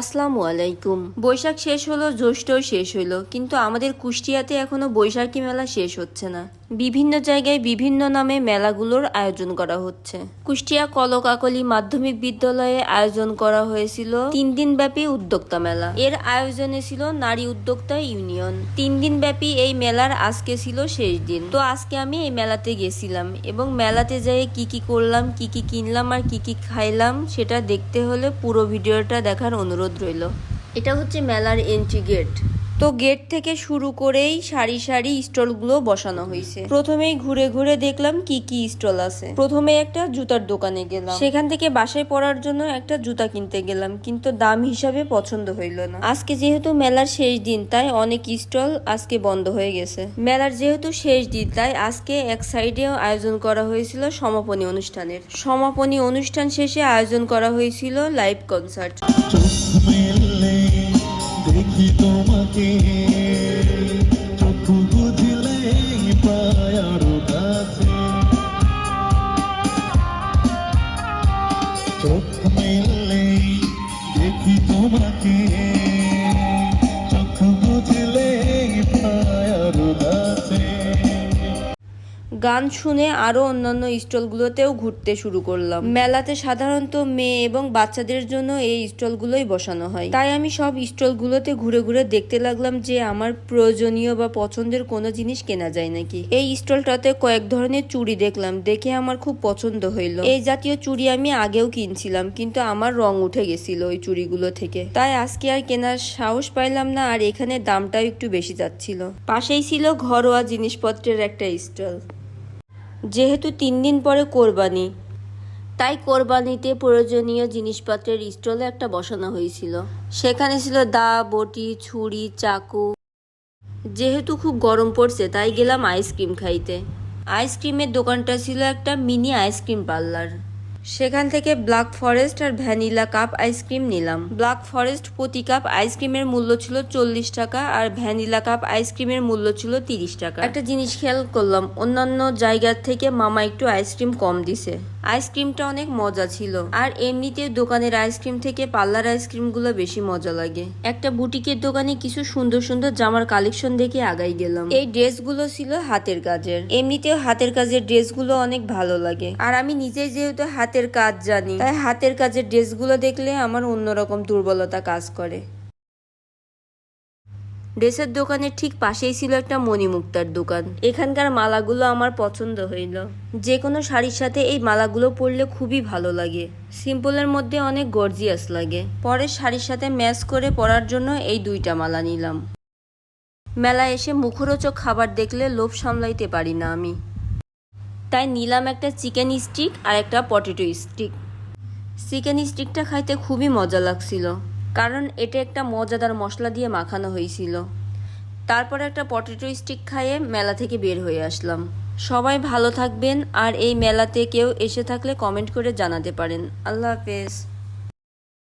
আসসালামু আলাইকুম। বৈশাখ শেষ হলো, জ্যৈষ্ঠও শেষ হলো, কিন্তু আমাদের কুষ্টিয়াতে এখনও বৈশাখী মেলা শেষ হচ্ছে না। বিভিন্ন জায়গায় বিভিন্ন নামে মেলাগুলোর আয়োজন করা হচ্ছে। কুষ্টিয়া কলকাকলি মাধ্যমিক বিদ্যালয়ে আয়োজন করা হয়েছিল তিন দিন ব্যাপী উদ্যোক্তা মেলা। এর আয়োজনে ছিল নারী উদ্যোক্তা ইউনিয়ন। তিন দিন ব্যাপী এই মেলার আজকে ছিল শেষ দিন। তো আজকে আমি এই মেলাতে গেছিলাম এবং মেলাতে যেয়ে কি কি করলাম, কি কি কিনলাম আর কি কি খাইলাম, সেটা দেখতে হলে পুরো ভিডিওটা দেখার অনুরোধ রইল। এটা হচ্ছে মেলার এন্ট্রি গেট তো গেট থেকে শুরু করেই সারি সারি স্টলগুলো বসানো হয়েছে। প্রথমেই ঘুরে ঘুরে দেখলাম কি কি স্টল আছে। প্রথমে একটা জুতার দোকানে গেলাম। সেখান থেকে বাসায় পরার জন্য একটা জুতা কিনতে গেলাম, কিন্তু দাম হিসাবে পছন্দ হইল না। আজকে যেহেতু মেলার শেষ দিন, তাই অনেক স্টল আজকে বন্ধ হয়ে গেছে। মেলার যেহেতু শেষ দিন, তাই আজকে এক সাইডে আয়োজন করা হয়েছিল সমাপনী অনুষ্ঠানের। সমাপনী অনুষ্ঠান শেষে আয়োজন করা হয়েছিল লাইভ কনসার্ট। দেখি তোমাকে। চক্ষু বুঝলে পায়ার কাছে। চোখ মেললে দেখি তোমাকে। গান শুনে আরও অন্যান্য স্টলগুলোতেও ঘুরতে শুরু করলাম। মেলাতে সাধারণত মেয়ে এবং বাচ্চাদের জন্য এই স্টলগুলোই বসানো হয়। তাই আমি সব স্টলগুলোতে ঘুরে ঘুরে দেখতে লাগলাম যে আমার প্রয়োজনীয় বা পছন্দের কোনো জিনিস কেনা যায় নাকি। এই স্টলটাতে কয়েক ধরনের চুড়ি দেখলাম, দেখে আমার খুব পছন্দ হইল। এই জাতীয় চুড়ি আমি আগেও কিনছিলাম, কিন্তু আমার রং উঠে গেছিল ওই চুড়িগুলো থেকে। তাই আজকে আর কেনার সাহস পাইলাম না, আর এখানে দামটাও একটু বেশি যাচ্ছিল। পাশেই ছিল ঘরোয়া জিনিসপত্রের একটা স্টল। যেহেতু তিন দিন পরে কোরবানি, তাই কোরবানিতে প্রয়োজনীয় জিনিসপত্রের স্টলে একটা বসানো হয়েছিল। সেখানে ছিল দা, বটি, ছুরি, চাকু। যেহেতু খুব গরম পড়ছে, তাই গেলাম আইসক্রিম খাইতে। আইসক্রিমের দোকানটা ছিল একটা মিনি আইসক্রিম পার্লার সেখান থেকে ব্ল্যাক ফরেস্ট আর ভ্যানিলা কাপ আইসক্রিম নিলাম। ব্ল্যাক ফরেস্ট প্রতি কাপ আইসক্রিমের মূল্য ছিল চল্লিশ টাকা আর ভ্যানিলা কাপ আইসক্রিমের মূল্য ছিল তিরিশ টাকা। একটা জিনিস খেয়াল করলাম, অন্যান্য জায়গার থেকে মামা একটু আইসক্রিম কম দিছে। আইসক্রিমটা অনেক মজা ছিল। আর এমনিতে দোকানের আইসক্রিম থেকে পার্লার আইসক্রিমগুলো বেশি মজা লাগে। একটা বুটিকের দোকানে কিছু সুন্দর সুন্দর জামার কালেকশন দেখে আগাই গেলাম। এই ড্রেসগুলো ছিল হাতের কাজের। এমনিতেও হাতের কাজের ড্রেসগুলো অনেক ভালো লাগে। আর আমি নিজেই যেহেতু হাতের কাজ জানি, তাই হাতের কাজের ড্রেসগুলো দেখলে আমার অন্যরকম দুর্বলতা কাজ করে। ড্রেসের দোকানের ঠিক পাশেই ছিল একটা মণিমুক্তার দোকান। এখানকার মালাগুলো আমার পছন্দ হইল। যে কোনো শাড়ির সাথে এই মালাগুলো পরলে খুবই ভালো লাগে। সিম্পলের মধ্যে অনেক গর্জিয়াস লাগে। পরে শাড়ির সাথে ম্যাচ করে পরার জন্য এই দুইটা মালা নিলাম। মেলায় এসে মুখরোচক খাবার দেখলে লোভ সামলাইতে পারি না আমি। তাই নিলাম একটা চিকেন স্টিক আর একটা পটেটো স্টিক। চিকেন স্টিকটা খাইতে খুবই মজা লাগছিল। কারণ এটা একটা মজাদার মশলা দিয়ে মাখানো হয়েছিল। তারপর একটা পটেটো স্টিক খাইয়ে মেলা থেকে বের হয়ে আসলাম। সবাই ভালো থাকবেন, আর এই মেলাতে কেউ এসে থাকলে কমেন্ট করে জানাতে পারেন। আল্লাহ হাফেজ।